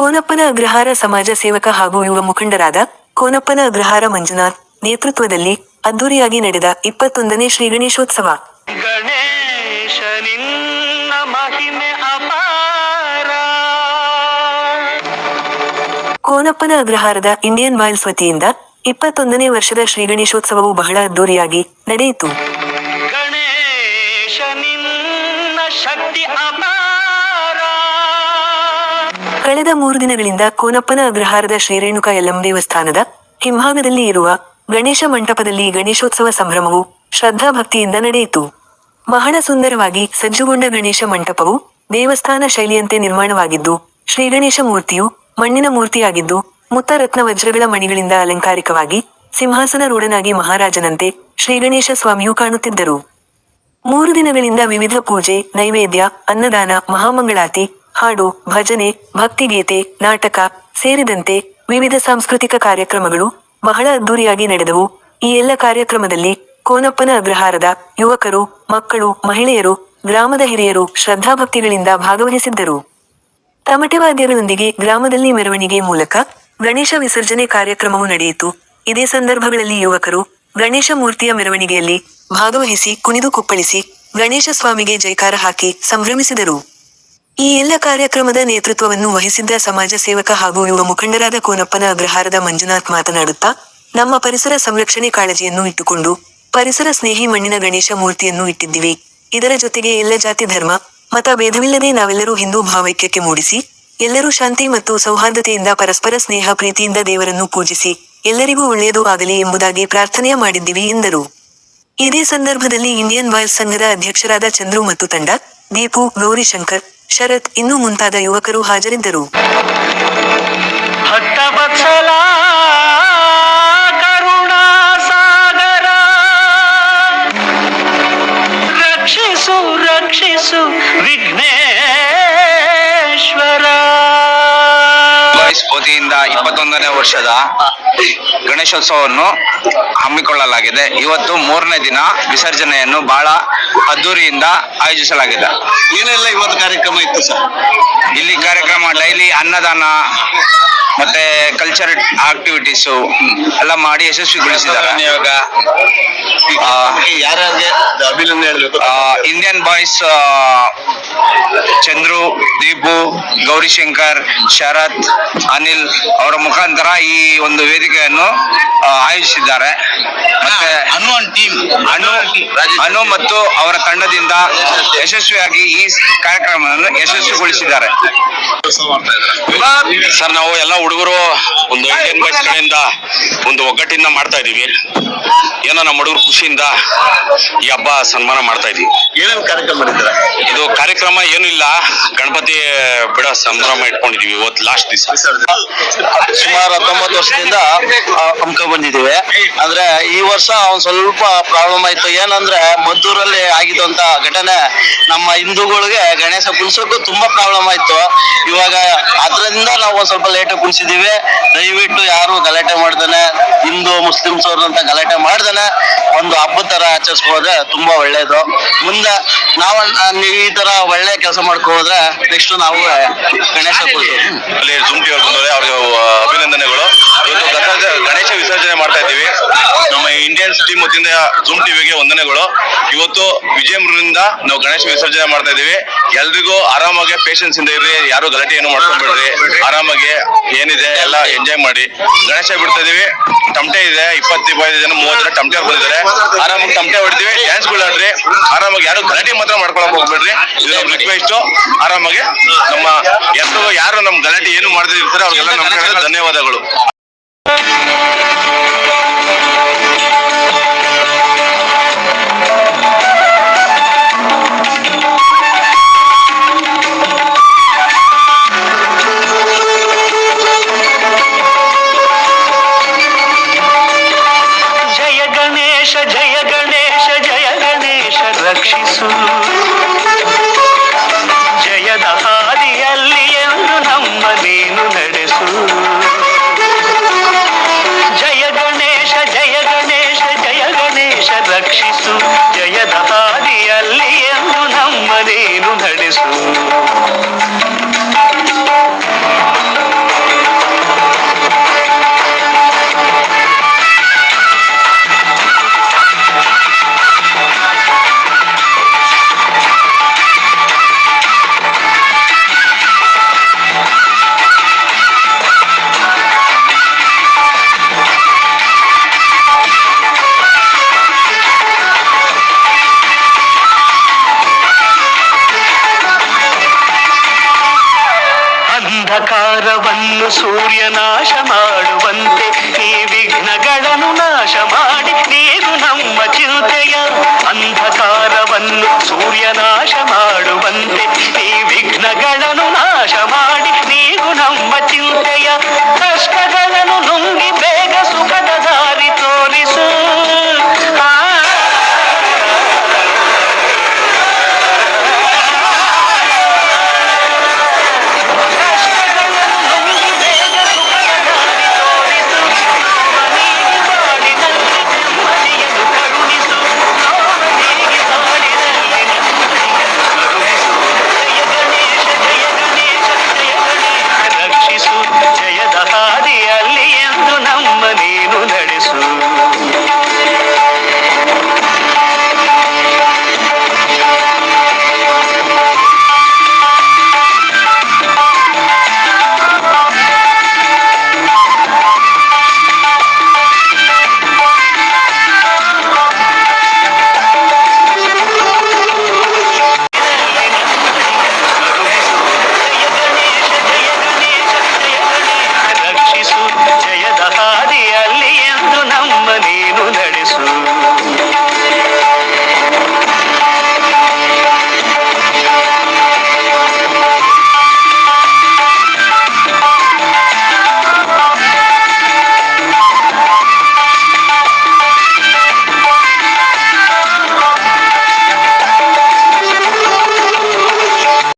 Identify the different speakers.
Speaker 1: ಕೋನಪ್ಪನ ಅಗ್ರಹಾರ ಸಮಾಜ ಸೇವಕ ಹಾಗೂ ಯುವ ಮುಖಂಡರಾದ ಕೋನಪ್ಪನ ಅಗ್ರಹಾರ ಮಂಜುನಾಥ್ ನೇತೃತ್ವದಲ್ಲಿ ಅದ್ದೂರಿಯಾಗಿ ನಡೆದ ಇಪ್ಪತ್ತೊಂದನೇ ಶ್ರೀ ಗಣೇಶೋತ್ಸವ. ಕೋನಪ್ಪನ ಅಗ್ರಹಾರದ ಇಂಡಿಯನ್ ವಾಯಿಲ್ಸ್ ವತಿಯಿಂದ ಇಪ್ಪತ್ತೊಂದನೇ ವರ್ಷದ ಶ್ರೀ ಗಣೇಶೋತ್ಸವವು ಬಹಳ ಅದ್ದೂರಿಯಾಗಿ ನಡೆಯಿತು.
Speaker 2: ಗಣೇಶ ನಿನ್ನ ಶಕ್ತಿ ಅಪಾರ.
Speaker 1: ಕಳೆದ ಮೂರು ದಿನಗಳಿಂದ ಕೋನಪ್ಪನ ಅಗ್ರಹಾರದ ಶ್ರೀರೇಣುಕ ಯಲ್ಲಂ ದೇವಸ್ಥಾನದ ಹಿಂಭಾಗದಲ್ಲಿ ಇರುವ ಗಣೇಶ ಮಂಟಪದಲ್ಲಿ ಗಣೇಶೋತ್ಸವ ಸಂಭ್ರಮವು ಶ್ರದ್ಧಾಭಕ್ತಿಯಿಂದ ನಡೆಯಿತು. ಬಹಳ ಸುಂದರವಾಗಿ ಸಜ್ಜುಗೊಂಡ ಗಣೇಶ ಮಂಟಪವು ದೇವಸ್ಥಾನ ಶೈಲಿಯಂತೆ ನಿರ್ಮಾಣವಾಗಿದ್ದು ಶ್ರೀ ಗಣೇಶ ಮೂರ್ತಿಯು ಮಣ್ಣಿನ ಮೂರ್ತಿಯಾಗಿದ್ದು ಮುತ್ತ ರತ್ನ ವಜ್ರಗಳ ಮಣಿಗಳಿಂದ ಅಲಂಕಾರಿಕವಾಗಿ ಸಿಂಹಾಸನ ರೂಢನಾಗಿ ಮಹಾರಾಜನಂತೆ ಶ್ರೀ ಗಣೇಶ ಸ್ವಾಮಿಯು ಕಾಣುತ್ತಿದ್ದರು. ಮೂರು ದಿನಗಳಿಂದ ವಿವಿಧ ಪೂಜೆ, ನೈವೇದ್ಯ, ಅನ್ನದಾನ ಮಹಾಮಂಗಳಾತಿ ಹಾಡು, ಭಜನೆ, ಭಕ್ತಿಗೀತೆ, ನಾಟಕ ಸೇರಿದಂತೆ ವಿವಿಧ ಸಾಂಸ್ಕೃತಿಕ ಕಾರ್ಯಕ್ರಮಗಳು ಬಹಳ ಅದ್ದೂರಿಯಾಗಿ ನಡೆದವು. ಈ ಎಲ್ಲ ಕಾರ್ಯಕ್ರಮದಲ್ಲಿ ಕೋನಪ್ಪನ ಅಗ್ರಹಾರದ ಯುವಕರು, ಮಕ್ಕಳು, ಮಹಿಳೆಯರು, ಗ್ರಾಮದ ಹಿರಿಯರು ಶ್ರದ್ಧಾಭಕ್ತಿಗಳಿಂದ ಭಾಗವಹಿಸಿದ್ದರು. ತಮಟೆ ವಾದ್ಯಗಳೊಂದಿಗೆ ಗ್ರಾಮದಲ್ಲಿ ಮೆರವಣಿಗೆ ಮೂಲಕ ಗಣೇಶ ವಿಸರ್ಜನೆ ಕಾರ್ಯಕ್ರಮವು ನಡೆಯಿತು. ಇದೇ ಸಂದರ್ಭಗಳಲ್ಲಿ ಯುವಕರು ಗಣೇಶ ಮೂರ್ತಿಯ ಮೆರವಣಿಗೆಯಲ್ಲಿ ಭಾಗವಹಿಸಿ ಕುಣಿದು ಕುಪ್ಪಳಿಸಿ ಗಣೇಶ ಸ್ವಾಮಿಗೆ ಜೈಕಾರ ಹಾಕಿ ಸಂಭ್ರಮಿಸಿದರು. ಈ ಎಲ್ಲ ಕಾರ್ಯಕ್ರಮದ ನೇತೃತ್ವವನ್ನು ವಹಿಸಿದ್ದ ಸಮಾಜ ಸೇವಕ ಹಾಗೂ ಯುವ ಮುಖಂಡರಾದ ಕೋನಪ್ಪನ ಅಗ್ರಹಾರದ ಮಂಜುನಾಥ್ ಮಾತನಾಡುತ್ತಾ, ನಮ್ಮ ಪರಿಸರ ಸಂರಕ್ಷಣೆ ಕಾಳಜಿಯನ್ನು ಇಟ್ಟುಕೊಂಡು ಪರಿಸರ ಸ್ನೇಹಿ ಮಣ್ಣಿನ ಗಣೇಶ ಮೂರ್ತಿಯನ್ನು ಇಟ್ಟಿದ್ದೀವಿ. ಇದರ ಜೊತೆಗೆ ಎಲ್ಲ ಜಾತಿ ಧರ್ಮ, ಮತ ಭೇದವಿಲ್ಲದೆ ನಾವೆಲ್ಲರೂ ಹಿಂದೂ ಭಾವೈಕ್ಯಕ್ಕೆ ಮೂಡಿಸಿ, ಎಲ್ಲರೂ ಶಾಂತಿ ಮತ್ತು ಸೌಹಾರ್ದತೆಯಿಂದ ಪರಸ್ಪರ ಸ್ನೇಹ ಪ್ರೀತಿಯಿಂದ ದೇವರನ್ನು ಪೂಜಿಸಿ, ಎಲ್ಲರಿಗೂ ಒಳ್ಳೆಯದು ಆಗಲಿ ಎಂಬುದಾಗಿ ಪ್ರಾರ್ಥನೆಯ ಮಾಡಿದ್ದೀವಿ ಎಂದರು. ಇದೇ ಸಂದರ್ಭದಲ್ಲಿ ಇಂಡಿಯನ್ ವಾಯ್ಸ್ ಸಂಘದ ಅಧ್ಯಕ್ಷರಾದ ಚಂದ್ರು ಮತ್ತು ತಂಡ, ದೀಪು, ಗೌರಿಶಂಕರ್ ಶರತ್ ಇನ್ನೂ ಮುಂತಾದ ಯುವಕರು ಹಾಜರಿದ್ದರು.
Speaker 2: ಭಕ್ತ ಕರುಣಾ ಸಾಗರ ರಕ್ಷಿಸು ರಕ್ಷಿಸು ವಿಘ್ನೇಶ್ವರ.
Speaker 3: ಬಾಯ್ಸ್ ವತಿಯಿಂದ ಇಪ್ಪತ್ತೊಂದನೇ ವರ್ಷದ ಗಣೇಶೋತ್ಸವವನ್ನು ಹಮ್ಮಿಕೊಳ್ಳಲಾಗಿದೆ. ಇವತ್ತು ಮೂರನೇ ದಿನ ವಿಸರ್ಜನೆಯನ್ನು ಬಹಳ ಅದ್ದೂರಿಯಿಂದ ಆಯೋಜಿಸಲಾಗಿದೆ.
Speaker 4: ಏನೆಲ್ಲ ಇವತ್ತು ಕಾರ್ಯಕ್ರಮ ಇತ್ತು ಸರ್?
Speaker 3: ಇಲ್ಲಿ ಕಾರ್ಯಕ್ರಮ ಡೈಲಿ ಅನ್ನದಾನ ಮತ್ತೆ ಕಲ್ಚರ್ ಆಕ್ಟಿವಿಟೀಸು ಎಲ್ಲ ಮಾಡಿ ಯಶಸ್ವಿಗೊಳಿಸಿದ್ದಾರೆ.
Speaker 4: ಇವಾಗ ಯಾರ್ಯಾರಿಗೆ ಅಭಿನಂದನೆ ಹೇಳ್ಬೇಕು.
Speaker 3: ಇಂಡಿಯನ್ ಬಾಯ್ಸ್ ಚಂದ್ರು ದೀಪು ಗೌರಿಶಂಕರ್ ಶರತ್ ಅನಿಲ್ ಅವರ ಮುಖಾಂತರ ಈ ಒಂದು ವೇದಿಕೆಯನ್ನು ಆಯೋಜಿಸಿದ್ದಾರೆ. ಮತ್ತೆ
Speaker 4: ಅನ್ನು ಟೀಮ್
Speaker 3: ಅನು ಅನು ಮತ್ತು ಅವರ ತಂಡದಿಂದ ಯಶಸ್ವಿಯಾಗಿ ಈ ಕಾರ್ಯಕ್ರಮವನ್ನು ಯಶಸ್ವಿಗೊಳಿಸಿದ್ದಾರೆ.
Speaker 5: ಸರ್ ನಾವು ಎಲ್ಲ ಹುಡುಗರು ಒಂದು ಇಂಡಿಯನ್ ಬಾಯ್ಸ್ ಕಡೆಯಿಂದ ಒಂದು ಒಗ್ಗಟ್ಟಿಂದ ಮಾಡ್ತಾ ಇದೀವಿ ಏನೋ ನಮ್ಮ ಹುಡುಗರು ಖುಷಿಯಿಂದ ಈ ಹಬ್ಬ ಸನ್ಮಾನ ಮಾಡ್ತಾ ಇದೀವಿ
Speaker 4: ಏನೇನು ಕಾರ್ಯಕ್ರಮ ಮಾಡಿದ್ದಾರೆ?
Speaker 5: ಇದು ಕಾರ್ಯಕ್ರಮ ಏನು ಇಲ್ಲ. ಗಣಪತಿ ಬಿಡ ಸಂಭ್ರಮ ಇಟ್ಕೊಂಡಿದೀವಿ ಇವತ್ತು ಲಾಸ್ಟ್ ದಿವಸ.
Speaker 6: ಸುಮಾರು ಹತ್ತೊಂಬತ್ತು ವರ್ಷದಿಂದ ಹಮ್ಕೊ ಬಂದಿದ್ದೀವಿ. ಅಂದ್ರೆ ಈ ವರ್ಷ ಒಂದ್ ಸ್ವಲ್ಪ ಪ್ರಾಬ್ಲಮ್ ಆಯ್ತು. ಏನಂದ್ರೆ ಮದ್ದೂರಲ್ಲಿ ಆಗಿದಂತ ಘಟನೆ ನಮ್ಮ ಹಿಂದೂಗಳಿಗೆ ಗಣೇಶ ಕುಣಿಸೋಕ್ಕೂ ತುಂಬಾ ಪ್ರಾಬ್ಲಮ್ ಆಯ್ತು. ಇವಾಗ ಅದರಿಂದ ನಾವು ಒಂದ್ ಸ್ವಲ್ಪ ಲೇಟ್ ಕುಣಿಸಿದೀವಿ. ದಯವಿಟ್ಟು ಯಾರು ಗಲಾಟೆ ಮಾಡ್ದಾನೆ, ಹಿಂದೂ ಮುಸ್ಲಿಮ್ಸ್ ಅವ್ರಂತ ಗಲಾಟೆ ಮಾಡ್ದಾನೆ, ಒಂದು ಹಬ್ಬ ತರ ಆಚರಿಸ್ಕೋದ್ರೆ ತುಂಬಾ ಒಳ್ಳೇದು. ಮುಂದೆ ನಾವು ಈ ತರ ಒಳ್ಳೆ ಕೆಲಸ ಹೋದ್ರೆ ನೆಕ್ಸ್ಟ್ ನಾವು ಗಣೇಶ
Speaker 5: ಅಲ್ಲಿ ಅವ್ರಿಗೆ ಅಭಿನಂದನೆಗಳು. ಗಣೇಶ ವಿಸರ್ಜನೆ ಮಾಡ್ತಾ ಇದ್ದೀವಿ. ಇಂಡಿಯನ್ಸ್ ಟೀಮ್ ವತಿಯಿಂದ ಜೂಮ್ ಟಿವಿಗೆ ವಂದನೆಗಳು. ಇವತ್ತು ವಿಜಯಪುರದಿಂದ ನಾವು ಗಣೇಶ ವಿಸರ್ಜನೆ ಮಾಡ್ತಾ ಇದೀವಿ ಎಲ್ರಿಗೂ ಆರಾಮಾಗಿ ಪೇಷನ್ಸ್ ಇಂದ ಇರ್ರಿ. ಯಾರು ಗಲಾಟೆ ಏನು ಮಾಡ್ಕೊಂಡ್ಬಿಡ್ರಿ. ಆರಾಮಾಗಿ ಏನಿದೆ ಎಲ್ಲ ಎಂಜಾಯ್ ಮಾಡಿ. ಗಣೇಶ ಬಿಡ್ತಾ ಇದೀವಿ ಟಮಟೆ ಇದೆ, ಇಪ್ಪತ್ತು ಇಪ್ಪತ್ತೈದು ಜನ, ಮೂವತ್ತು ಜನ ಟಮಟೆ ಬಂದಿದ್ದಾರೆ ಆರಾಮಾಗಿ ಟಮಟೆ ಹೊಡಿತೀವಿ. ಡ್ಯಾನ್ಸ್ ಆಡ್ರಿ. ಆರಾಮಾಗಿ ಯಾರು ಗಲಾಟೆ ಮಾತ್ರ ಮಾಡ್ಕೊಳಕ್ ಹೋಗ್ಬೇಡ್ರಿ. ಇದು ನಮ್ಮ ರಿಕ್ವೆಸ್ಟ್ ಆರಾಮಾಗಿ ನಮ್ಮ ಎಷ್ಟು ಯಾರು ನಮ್ ಗಲಾಟೆ ಏನು ಮಾಡದಿರ್ತಾರೆ ಅವ್ರಿಗೆಲ್ಲ ನಮ್ಮ ಧನ್ಯವಾದಗಳು.
Speaker 2: ಹಾದಿಯಲ್ಲಿ ಎಂದು ನಮ್ಮ ನೀನು ನಡೆಸು ಜಯ ಗಣೇಶ ಜಯ ಗಣೇಶ ಜಯ ಗಣೇಶ ರಕ್ಷಿಸು ಜಯದ ಹಾದಿಯಲ್ಲಿ ಎಂದು ನಮ್ಮ ನೀನು ನಡೆಸು ಅಂಧಕಾರವನ್ನು ಸೂರ್ಯನಾಶ ಮಾಡುವಂತೆ ಈ ವಿಘ್ನಗಳನ್ನು ನಾಶ ಮಾಡಿ ನೀನು ನಮ್ಮ ಚಿಂತೆಯ ಅಂಧಕಾರವನ್ನು ಸೂರ್ಯನಾಶ ಮಾಡುವಂತೆ ಈ ವಿಘ್ನಗಳನ್ನು ನಾಶ ಮಾಡಿ ನೀನು ನಮ್ಮ ಚಿಂತೆಯ ಕಷ್ಟ